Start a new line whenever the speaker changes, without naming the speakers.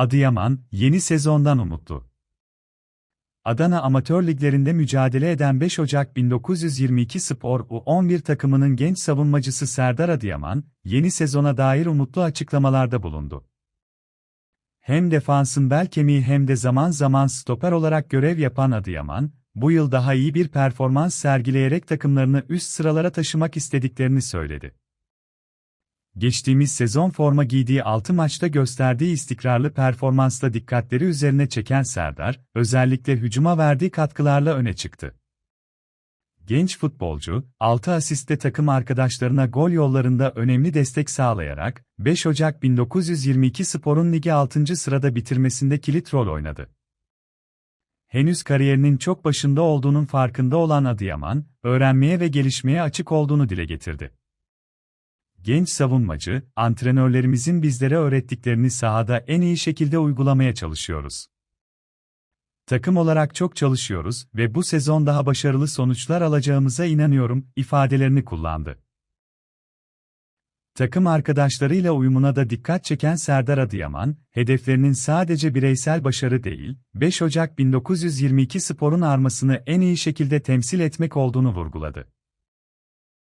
Adıyaman, yeni sezondan umutlu. Adana Amatör Liglerinde mücadele eden 5 Ocak 1922 Spor U11 takımının genç savunmacısı Serdar Adıyaman, yeni sezona dair umutlu açıklamalarda bulundu. Hem defansın bel kemiği hem de zaman zaman stoper olarak görev yapan Adıyaman, bu yıl daha iyi bir performans sergileyerek takımlarını üst sıralara taşımak istediklerini söyledi. Geçtiğimiz sezon forma giydiği 6 maçta gösterdiği istikrarlı performansla dikkatleri üzerine çeken Serdar, özellikle hücuma verdiği katkılarla öne çıktı. Genç futbolcu, 6 asiste takım arkadaşlarına gol yollarında önemli destek sağlayarak, 5 Ocak 1922 Spor'un ligi 6. sırada bitirmesinde kilit rol oynadı. Henüz kariyerinin çok başında olduğunun farkında olan Adıyaman, öğrenmeye ve gelişmeye açık olduğunu dile getirdi. Genç savunmacı, antrenörlerimizin bizlere öğrettiklerini sahada en iyi şekilde uygulamaya çalışıyoruz. Takım olarak çok çalışıyoruz ve bu sezon daha başarılı sonuçlar alacağımıza inanıyorum ifadelerini kullandı. Takım arkadaşlarıyla uyumuna da dikkat çeken Serdar Adıyaman, hedeflerinin sadece bireysel başarı değil, 5 Ocak 1922 sporun armasını en iyi şekilde temsil etmek olduğunu vurguladı.